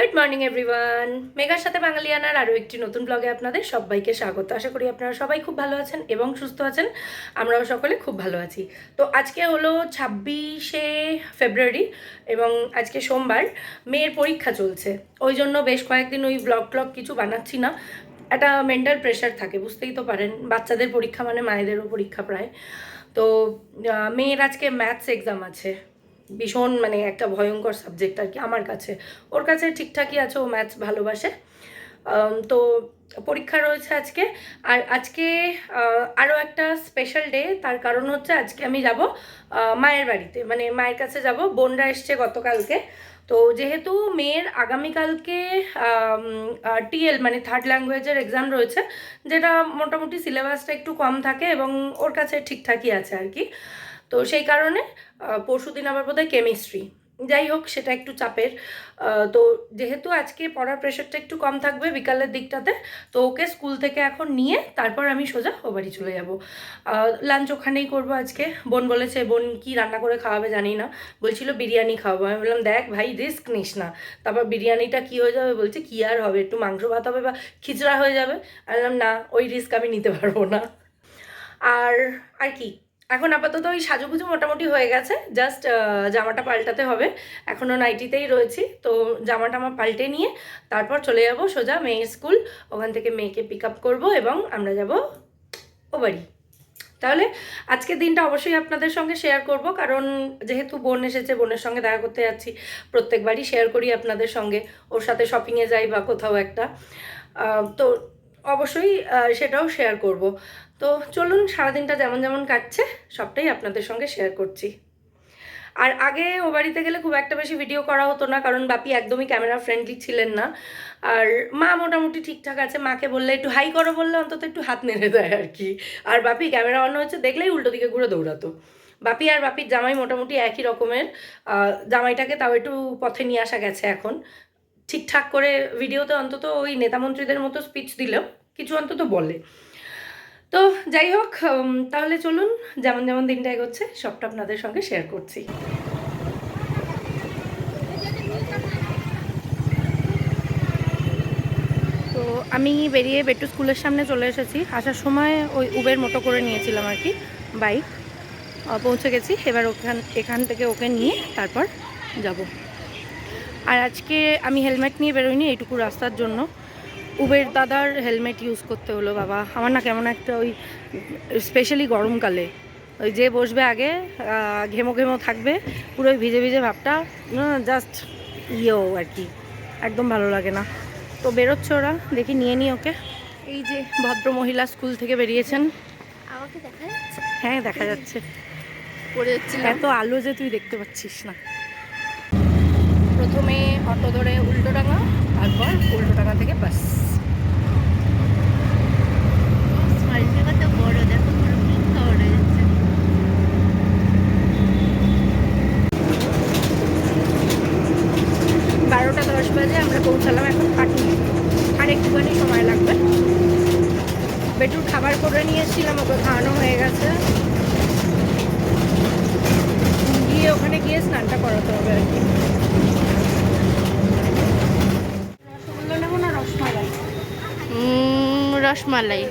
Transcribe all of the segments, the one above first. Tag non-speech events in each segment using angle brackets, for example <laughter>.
Good morning everyone মেঘার সাথে বাঙালিয়ানার আরও একটি নতুন ব্লগে আপনাদের সবাইকে স্বাগত। আশা করি আপনারা সবাই খুব ভালো আছেন এবং সুস্থ আছেন। আমরাও সকলে খুব ভালো আছি। তো আজকে হলো ছাব্বিশে ফেব্রুয়ারি এবং আজকে সোমবার, মেয়ের পরীক্ষা চলছে। ওই জন্য বেশ কয়েকদিন ওই ব্লগ ট্লগ কিছু বানাচ্ছি না। একটা মেন্টাল প্রেশার থাকে, বুঝতেই তো পারেন। বাচ্চাদের পরীক্ষা মানে মায়েদেরও পরীক্ষা প্রায়। তো মেয়ের আজকে ম্যাথস এক্সাম আছে। ভীষণ মানে একটা ভয়ঙ্কর সাবজেক্ট আর কি আমার কাছে। ওর কাছে ঠিকঠাকই আছে, ও ম্যাথস ভালোবাসে। তো পরীক্ষা রয়েছে আজকে। আর আজকে আরও একটা স্পেশাল ডে তার কারণ হচ্ছে আজকে আমি যাব মায়ের বাড়িতে। মানে মায়ের কাছে যাব, বোনরা এসছে গতকালকে। তো যেহেতু মেয়ের আগামীকালকে টিএল মানে থার্ড ল্যাঙ্গুয়েজের এক্সাম রয়েছে, যেটা মোটামুটি সিলেবাসটা একটু কম থাকে এবং ওর কাছে ঠিকঠাকই আছে আর কি। তো সেই কারণে পরশু দিন আবার বোধহয় কেমিস্ট্রি যাই হোক, সেটা একটু চাপের। তো যেহেতু আজকে পড়ার প্রেশারটা একটু কম থাকবে বিকালের দিকটাতে, তো ওকে স্কুল থেকে এখন নিয়ে তারপর আমি সোজা ও বাড়ি চলে যাব। লাঞ্চ ওখানেই করব আজকে। বোন বলেছে, বোন, কি রান্না করে খাওয়াবে জানি না। বলছিল, বিরিয়ানি খাওয়াবো। আমি বললাম, দেখ ভাই রিস্ক নিস না। তারপর বিরিয়ানিটা কি হয়ে যাবে বলছে, কি আর হবে, একটু মাংস ভাত হবে বা খিচড়া হয়ে যাবে। আমি বললাম, না, ওই রিস্ক আমি নিতে পারব না। আর আর কি? এখন আপাতত ওই সাজুগুজু মোটামুটি হয়ে গেছে। জাস্ট জামাটা পাল্টাতে হবে। এখনও নাইটিতেই রয়েছি, তো জামাটা আমার পাল্টে নিয়ে তারপর চলে যাব সোজা মেয়ের স্কুল। ওখান থেকে মেয়েকে পিক আপ করব এবং আমরা যাব ও বাড়ি। তাহলে আজকের দিনটা অবশ্যই আপনাদের সঙ্গে শেয়ার করব, কারণ যেহেতু বোন এসেছে, বোনের সঙ্গে দেখা করতে যাচ্ছি, প্রত্যেকবারই শেয়ার করি আপনাদের সঙ্গে। ওর সাথে শপিংয়ে যাই বা কোথাও একটা। তো অবশ্যই সেটাও শেয়ার করব। তো চলুন সারাদিনটা যেমন যেমন কাটছে, সবটাই আপনাদের সঙ্গে শেয়ার করছি। আর আগে ও বাড়িতে গেলে খুব একটা বেশি ভিডিও করা হতো না, কারণ বাপি একদমই ক্যামেরা ফ্রেন্ডলি ছিলেন না। আর মা মোটামুটি ঠিকঠাক আছে, মাকে বললে একটু হাই করো বললে অন্তত একটু হাত নেড়ে দেয় আর কি। আর বাপি ক্যামেরা অন হচ্ছে দেখলেই উল্টো দিকে ঘুরে দৌড়াতো। বাপি আর বাপির জামাই মোটামুটি একই রকমের জামাইটাকে তাও একটু পথে নিয়ে আসা গেছে এখন। ঠিকঠাক করে ভিডিওতে অন্তত ওই নেতামন্ত্রীদের মতো স্পিচ দিলেও, কিছু অন্তত বলে। তো যাই হোক তাহলে চলুন, যেমন যেমন দিনটা এগোচ্ছে, সবটা আপনাদের সঙ্গে শেয়ার করছি। তো আমি বেরিয়ে বেটু স্কুলের সামনে চলে এসেছি। আসার সময় ওই উবের মোটো করে নিয়েছিলাম আর কি বাইক পৌঁছে গেছি, এবার ওখান, এখান থেকে ওকে নিয়ে তারপর যাব। আর আজকে আমি হেলমেট নিয়ে বেরোইনি, এইটুকু রাস্তার জন্য। উবের দাদার হেলমেট ইউজ করতে হলো বাবা। আমার না কেমন একটা ওই স্পেশালি গরমকালে। ওই যে বসবে আগে ঘেমো ঘেমো থাকবে পুরো ওই ভিজে ভিজে ভাবটা জাস্ট ইয়েও আর কি একদম ভালো লাগে না। তো বেরোচ্ছে ওরা দেখি নিয়ে নিই ওকে। এই যে ভদ্র মহিলা স্কুল থেকে বেরিয়েছেন। দেখা যাচ্ছে? হ্যাঁ দেখা যাচ্ছে। এত আলো যে তুই দেখতে পাচ্ছিস না। প্রথমে অটো ধরে উল্টোডাঙ্গা তারপর উল্টোডাঙ্গা থেকে বাস স্মাইলটা দেখো পুরো পিঙ্ক কালার যাচ্ছে বারোটা দশ বাজে আমরা পৌঁছালাম এখন পাটুলি আর একটুখানি সময় লাগবে। বেটুর খাবার করে নিয়ে এসেছিলাম ওকে খাওয়ানো হয়ে গেছে। গিয়ে ওখানে গিয়ে স্নানটা করাতে হবে আর কি। রসমালাই? রসমালাই।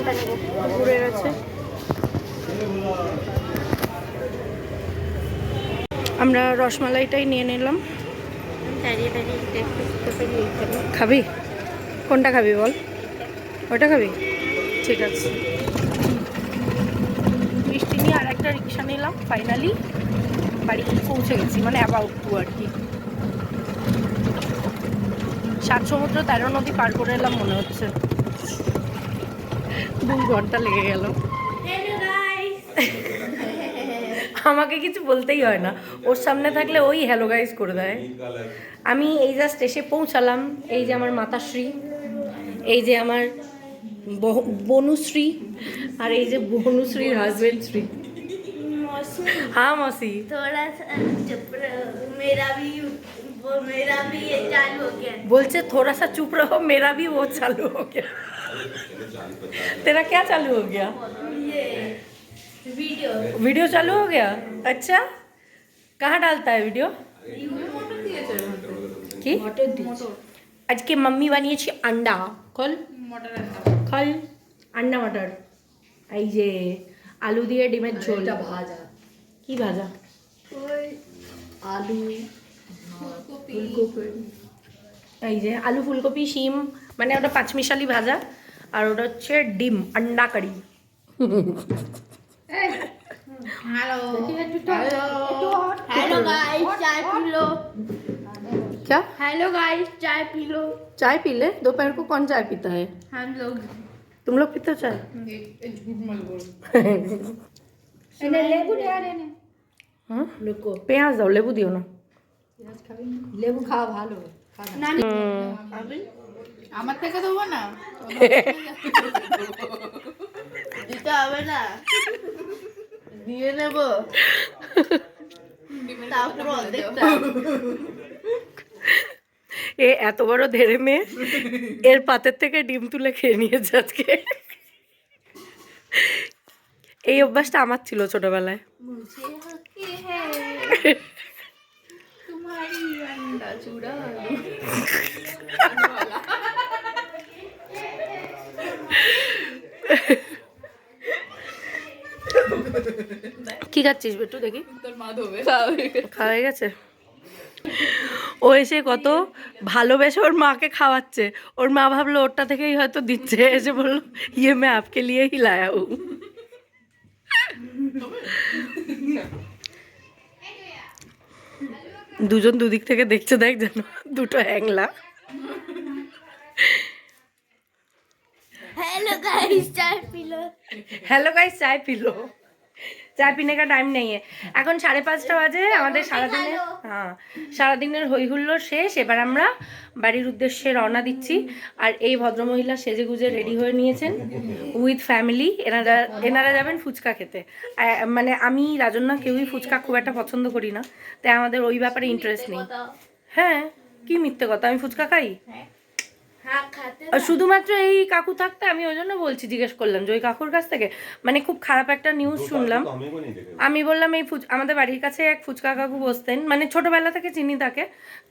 কোনটা নেব গুড়ের আছে আমরা রসমালাইটাই নিয়ে নিলাম। খাবি? কোনটা খাবি বল? ওটা খাবি? ঠিক আছে। মিষ্টি নিয়ে আর একটা রিক্সা নিলাম ফাইনালি বাড়ি পৌঁছে গেছি মানে অ্যাবাউট টু আর কি। সাত সমুদ্র তেরো নদী পার করে এলাম মনে হচ্ছে। দু ঘন্টা লেগে গেল আমাকে কিছু বলতেই হয় না ওর সামনে থাকলে ওই হ্যালো গাইজ করে দেয় আমি এই জাস্ট এসে পৌঁছালাম এই যে আমার মাতাশ্রী এই যে আমার বহ- বনুশ্রী আর এই যে বনুশ্রীর হাজবেন্ড শ্রী হ্যাঁ মাসি थोड़ा सा चुप रहो मेरा भी वो मेरा भी ये चालू हो गया बोलते थोड़ा सा चुप रहो मेरा भी वो चालू हो गया तेरा क्या चालू हो गया ये वीडियो वीडियो चालू हो गया अच्छा कहाँ डालता है वीडियो কি আজকে মাম্মি বানিয়েছি আন্ডা খোল খোল আন্ডা মটর এই যে আলু দিয়ে ডিমের ঝোল ভাজা কি ভাজা আলু এই যে আলু ফুলকপি শিম মানে ওটা পাঁচমিশালি ভাজা আর ওটা হচ্ছে ডিম আন্ডা কারি হ্যালো हेलो गाइस चाय पी लो क्या हेलो गाइस चाय पी लो चाय पी ले दोपहर को कौन चाय पीता है हम लोग तुम लोग पीते हो चाय लेबू दे रहे हैं হুম? লুকো পেঁয়াজ দাও লেবু দিও না লেবু খাওয়া ভালো খা না। আমার থেকে দেবো না? দিতে হবে না। দিয়ে নেব। তারপর অর্ধেকটা। এ এত বড় ধেড়ে মেয়ে? এর পাতের থেকে ডিম তুলে খেয়ে নিয়েছে আজকে। এই অভ্যাসটা আমার ছিল ছোটবেলায়। কি খাচ্ছিস বেটু দেখি? খাওয়া হয়ে গেছে? ও এসে কত ভালোবেসে ওর মাকে খাওয়াচ্ছে। ওর মা ভাবলো ওরটা থেকেই হয়তো দিচ্ছে। এসে বলল ইয়ে মে আপকে লিয়ে হি লায়া হুঁ দুজন দুদিক থেকে দেখছে দেখ যেন দুটো হ্যাংলা हेलो गाइस चाय पी लो হ্যালো গাইস চায় পিলো চায় পিনে কা টাইম নেই है। এখন সাড়ে পাঁচটা বাজে আমাদের সারাদিনের হ্যাঁ সারাদিনের হই হুল্লোড় শেষ এবার আমরা বাড়ির উদ্দেশ্যে রওনা দিচ্ছি আর এই ভদ্রমহিলা সেজে গুজে রেডি হয়ে নিয়েছেন উইথ ফ্যামিলি এনারা এনারা যাবেন ফুচকা খেতে আ- মানে আমি রাজন্যা কেউই ফুচকা খুব একটা পছন্দ করি না তাই আমাদের ওই ব্যাপারে ইন্টারেস্ট নেই হ্যাঁ কি মিথ্যে কথা আমি ফুচকা খাই हाँ खाते আর শুধুমাত্র এই কাকু থাকতে আমি ওই জন্য বলছি জিজ্ঞেস করলাম যে ওই কাকুর কাছ থেকে। মানে খুব খারাপ একটা নিউজ শুনলাম। আমি বললাম এই ফুচ আমাদের বাড়ির কাছে এক ফুচকা কাকু বসতেন। মানে ছোটবেলা থেকে চিনি তাকে।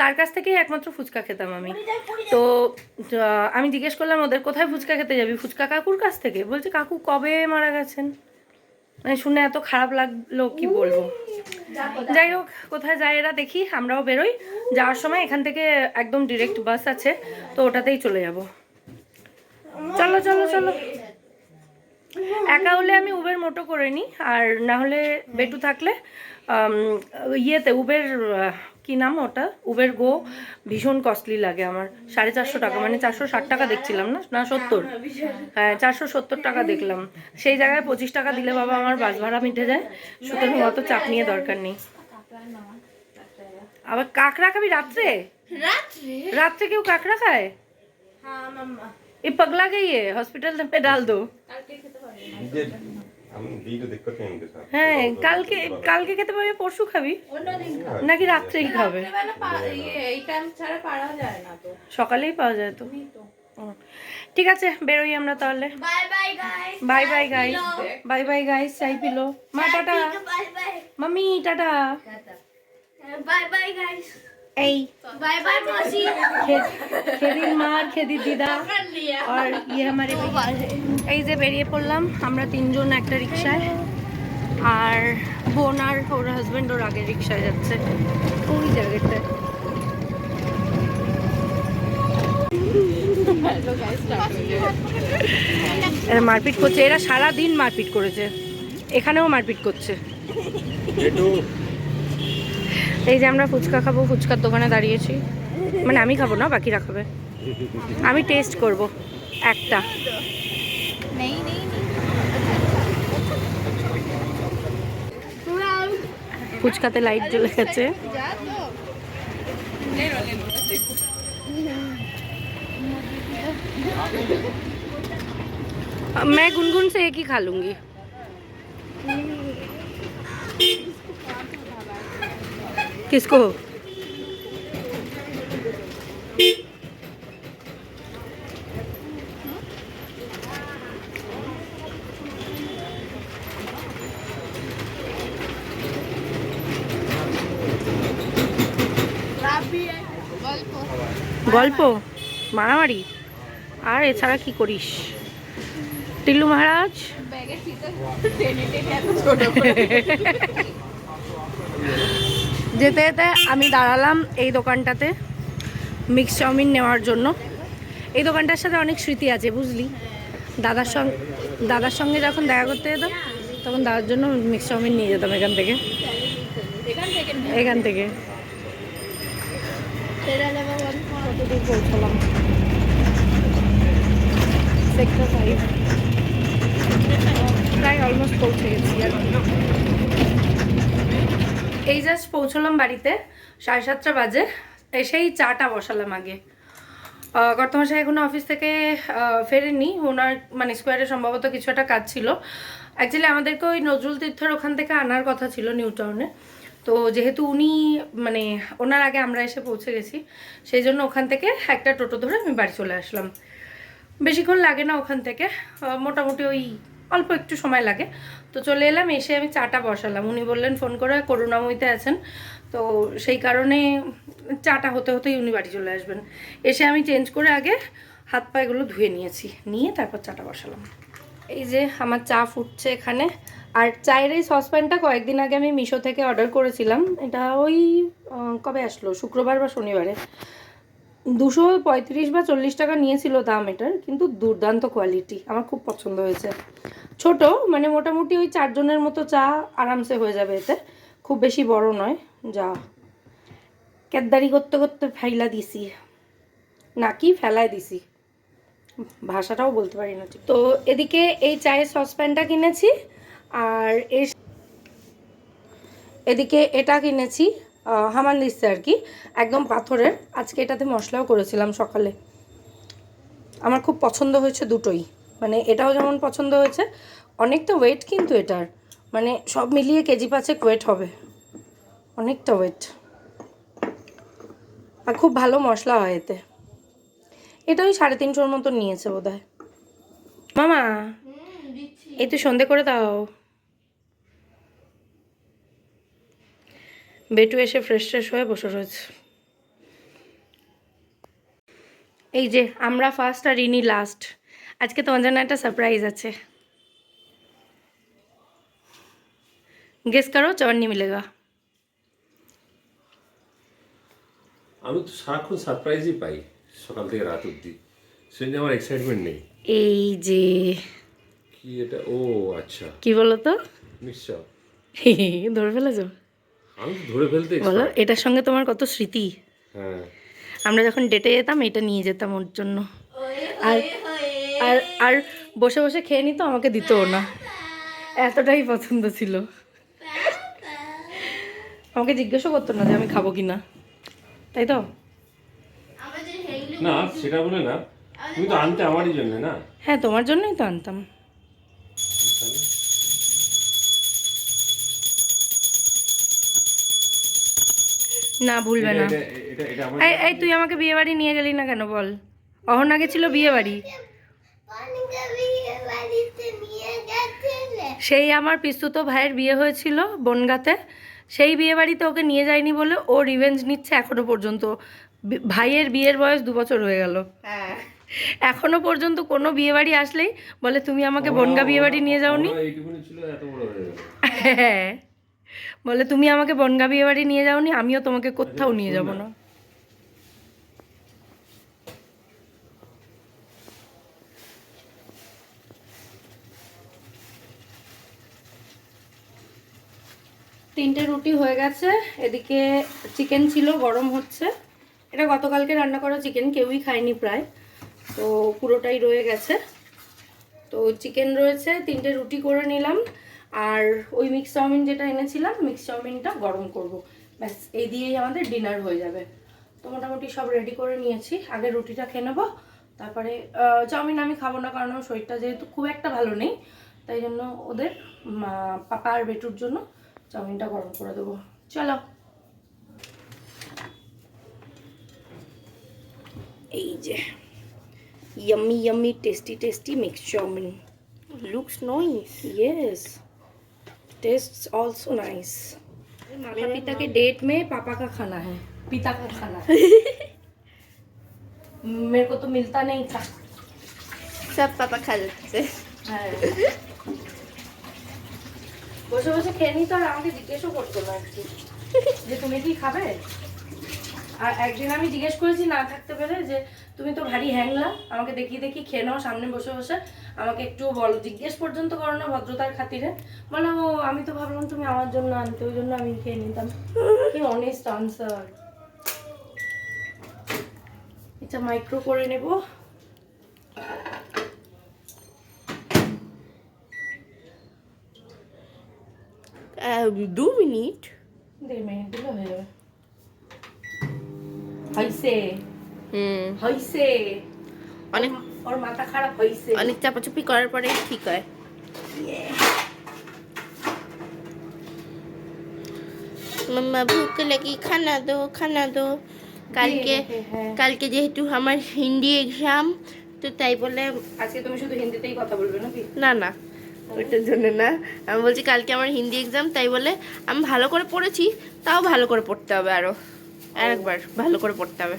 তার কাছ থেকেই একমাত্র ফুচকা খেতাম আমি। তো আমি জিজ্ঞেস করলাম ওদের কোথায় ফুচকা খেতে যাবি? ফুচকা কাকুর কাছ থেকে। বলছে কাকু কবে মারা গেছেন? মানে শুনে এত খারাপ লাগল, কি বলব? যাই হোক, কোথায় যায় এরা দেখি, আমরাও বেরোই। যাওয়ার সময় এখান থেকে একদম ডিরেক্ট বাস আছে, তো ওটাতেই চলে যাব। চলো চলো চলো। একা হলে আমি উবের মোটো করে নিই, আর না হলে বেটু থাকলে ইয়েতে উবের কি নাম ওটা? Uber go? ভীষণ কস্টলি লাগে আমার। সাড়ে চারশো টাকা মানে চারশো ষাট টাকা দেখছিলাম না? না সত্তর। হ্যাঁ চারশো সত্তর টাকা দেখলাম। সেই জায়গায় পঁচিশ টাকা দিলে বাবা আমার বাস ভাড়া মিটে যায়। সুতরাং অত চাপ নিয়ে দরকার নেই। আবার কাঁকড়া খাবি রাত্রে? রাত্রে? কেউ কাঁকড়া খায় এ পাগলা গেই হসপিটাল ডাল দো। হ্যাঁ কালকে কালকে খেতে পারবি পরশু খাবি? নাকি রাত্রেই খাবে। সকালেই পাওয়া যায় তো। ঠিক আছে বেরোই আমরা তাহলে। Bye bye guys bye bye guys চাই পিলো মা টাটা মামি টাটা বাই বাই গাইস এই बाय बाय मौसी খে- খেদির মার খেদির দিদা আর ইয়ে আমারে এই যে বেরিয়ে পড়লাম আমরা তিনজন একটা রিক্সায় আর বোন আর ওর হাজবেন্ড ওর আগে রিক্সায় যাচ্ছে ওই জায়গাটায় এরা মারপিট করছে এরা সারা দিন মারপিট করেছে এখানেও মারপিট করছে এই যে আমরা ফুচকা খাবো ফুচকার দোকানে দাঁড়িয়েছি মানে আমি খাবো না বাকিরা খাবে আমি টেস্ট করব একটা नहीं नहीं ফুচকাতে লাইট জ্বলে গেছে मैं गुनगुन से एक ही खा लूंगी किसको? গল্প মারামারি আর এছাড়া কি করিস? টিল্লু মহারাজ? ব্যাগের <laughs> যেতে যেতে আমি দাঁড়ালাম এই দোকানটাতে মিক্স চাউমিন নেওয়ার জন্য। এই দোকানটার সাথে অনেক স্মৃতি আছে বুঝলি? দাদার সঙ্গে দাদার সঙ্গে যখন দেখা করতে যেতাম তখন দাদার জন্য মিক্স চাউমিন নিয়ে যেতাম এখান থেকে। এখান থেকে কতদূর পৌঁছলাম? সেক্টর ফাইভ প্রায় অলমোস্ট পৌঁছে গেছি আর কি। এই জাস্ট পৌঁছলাম বাড়িতে, সাড়ে সাতটা বাজে। এসেই চাটা বসালাম আগে। কর্তামশাই এখনও অফিস থেকে ফেরেনি ওনার মানে স্কোয়ারে সম্ভবত কিছু একটা কাজ ছিল। অ্যাকচুয়ালি আমাদেরকে ওই নজরুল তীর্থের ওখান থেকে আনার কথা ছিল নিউ টাউনে। তো যেহেতু উনি মানে ওনার আগে আমরা এসে পৌঁছে গেছি, সেই জন্য ওখান থেকে একটা টোটো ধরে আমি বাড়ি চলে আসলাম। বেশিক্ষণ লাগে না ওখান থেকে। মোটামুটি ওই অল্প একটু সময় লাগে। তো চলে এলাম, এসে আমি চাটা বসালাম। উনি বললেন, ফোন করে করুণাময়ীতে আছেন। তো সেই কারণে চাটা হতে হতেই উনি বাড়ি চলে আসবেন। এসে আমি চেঞ্জ করে আগে হাত পায়েগুলো ধুয়ে নিয়েছি। নিয়ে তারপর চাটা বসালাম। এই যে আমার চা ফুটছে এখানে। আর চায়ের এই সসপ্যানটা কয়েকদিন আগে আমি মিশো থেকে অর্ডার করেছিলাম। এটা ওই কবে আসলো? শুক্রবার বা শনিবারে। দুশো পঁয়ত্রিশ বা চল্লিশ টাকা নিয়েছিল দাম এটার, কিন্তু দুর্দান্ত কোয়ালিটি আমার খুব পছন্দ হয়েছে ছোট মানে মোটামুটি ওই চারজনের মতো চা আরামসে হয়ে যাবে এতে, খুব বেশি বড় নয়, যা কেদারি করতে করতে ফাইলা দিছি, নাকি ফেলায় দিছি, ভাষাটাও বলতে পারি না। তো এদিকে এই চায়ের সসপ্যানটা কিনেছি, আর এর এদিকে এটা কিনেছি হামান দিচ্ছে আর কি। একদম পাথরের। আজকে এটাতে মশলাও করেছিলাম সকালে। আমার খুব পছন্দ হয়েছে দুটোই। মানে এটাও যেমন পছন্দ হয়েছে অনেকটা ওয়েট কিন্তু এটার। মানে সব মিলিয়ে কেজি পাঁচেক ওয়েট হবে। অনেকটা ওয়েট আর খুব ভালো মশলা হয় এতে। এটা ওই সাড়ে তিনশোর মতো নিয়েছে বোধ হয় মামা এই তুই সন্ধে করে দাও। বেটু এসে ফ্রেশ ফ্রেশ হয়ে বসে রয়েছে। এই যে আমরা ফার্স্ট আর ইনি লাস্ট আজকে তোমার জন্য একটা সারপ্রাইজ আছে। গেস করো চরনি মিলেগা। আমি তো সারাক্ষণ সারপ্রাইজই পাই সকাল থেকে রাত অবধি। সেই আমার এক্সাইটমেন্ট নেই। এই যে। কি এটা? ও আচ্ছা। কি বলো তো নিশ্চয়। <laughs> ধরে ফেলেছো? আমি ধরে ফেলতে বলো এটার সঙ্গে তোমার কত স্মৃতি? হ্যাঁ। আমরা যখন ডেটে যেতাম এটা নিয়ে যেতাম ওর জন্য। আর আর আর বসে বসে খেয়ে নিত আমাকে দিতও না। এতটাই পছন্দ ছিল। আমাকে জিজ্ঞাসা করতো না যে আমি খাব কি না তাই তো? না সেটা বলে না। তুমি তো আনতে আমারই জন্য না। হ্যাঁ তোমার জন্যই তো আনতাম। না ভুলবে না। এটা- এটা এটা আমার এই এই তুই আমাকে বিয়ে বাড়ি নিয়ে গেলি না কেন বল? অহনা বিয়ে বাড়ি। পানিকে বিয়ে বাড়িতে নিয়ে গেছিলে সেই আমার পিস্তুত ভাইয়ের বিয়ে হয়েছিল বনগাতে। সেই বিয়ে বাড়িতে ওকে নিয়ে যায়নি বলে ও রিভেঞ্জ নিচ্ছে এখনও পর্যন্ত। ভাইয়ের বিয়ের বয়স দু বছর হয়ে গেল। এখনও পর্যন্ত কোনো বিয়ে বাড়ি আসলেই বলে তুমি আমাকে বনগা বিয়ে বাড়ি নিয়ে যাওনি? ছিল বড় হয়ে হ্যাঁ। বলে, তুমি আমাকে বনগা বিয়ে বাড়ি নিয়ে যাওনি, আমিও তোমাকে কোথাও নিয়ে যাব না। তিনটে রুটি হয়ে গেছে, এদিকে চিকেন ছিল, গরম হচ্ছে। এটা গতকালকে রান্না করা চিকেন, কেউই খায়নি প্রায়, তো পুরোটাই রয়ে গেছে। তো চিকেন রয়েছে, তিনটে রুটি করে নিলাম। আর ওই মিক্স চাউমিন যেটা এনেছিলাম মিক্স চাউমিনটা গরম করব। ব্যাস এই দিয়েই আমাদের ডিনার হয়ে যাবে। তো মোটামুটি সব রেডি করে নিয়েছি। আগে রুটিটা খেয়ে নেব। তারপরে চাউমিন আমি খাব না কারণ শরীরটা যেহেতু খুব একটা ভালো নেই তাই জন্য ওদের মা, পাপা আর বেটুর জন্য চাউমিনটা গরম করে দেবো। চলো। এই যে yummy yummy tasty tasty mixed chowmin looks nice. Yes tastes also nice माता पिता के डेट में पापा का खाना है पिता का खाना <laughs> है मेरे को तो मिलता नहीं था সব পাপা খা যাচ্ছে হ্যাঁ বসে বসে খেয়ে নিত আর আমাকে জিজ্ঞেসও করতো না একটু যে তুমি কি খাবে আর একদিন আমি জিজ্ঞেস করেছি না থাকতে পেরে যে তুমি তো ভারী হ্যাংলা। আমাকে দেখিয়ে দেখি খেয়ে নাও সামনে বসে বসে। আমাকে একটু বলো জিজ্ঞেস পর্যন্ত করো না ভদ্রতার খাতিরে। বলো ও আমি তো ভাবলাম তুমি আমার জন্য আনতে ওই জন্য আমি খেয়ে নিতাম। কি অনেস্ট আনসার এটা মাইক্রো করে নেব। দু মিনিট। দেড় মিনিট দিলে হয়ে যাবে। হইছে হুম। হইছে। অনেক ওর মাথা খারাপ হইছে। অনেক চাপাচুপি করার পরে ঠিক হয়। মাম্মা ভুক লাগি খানা দো খানা দো। কালকে হ্যাঁ। কালকে যেহেতু আমার হিন্দি এক্সাম তো তাই বলে আজকে তুমি শুধু হিন্দিতেই কথা বলবে নাকি? না না। ওইটার জন্য না। আমি বলছি কালকে আমার হিন্দি এক্সাম তাই বলে আমি ভালো করে পড়েছি তাও ভালো করে পড়তে হবে আরও আরেকবার ভালো করে পড়তে হবে।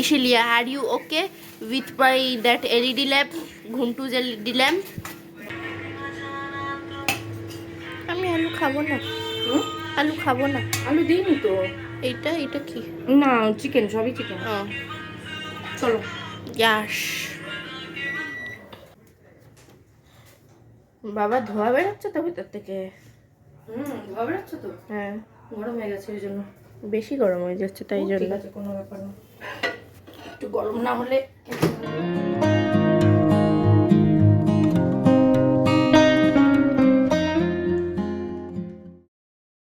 ইসিলিয়া Ishilia, are you okay with my that LED lamp, Guntu's LED lamp? আমি আলু খাব না। আলু খাব না। আলু দিইনি তো। এটা এটা কি? না চিকেন সবই চিকেন। হ্যাঁ চলো। গ্যাস। বাবা ধোয়া বেরোচ্ছে তো ভিতর থেকে? হুম ধোয়া বেরোচ্ছে তো? হ্যাঁ। গরম হয়ে গেছে ওই জন্য। বেশি গরম হয়ে যাচ্ছে তাই জন্য। কোনো ব্যাপার না। একটু গরম না হলে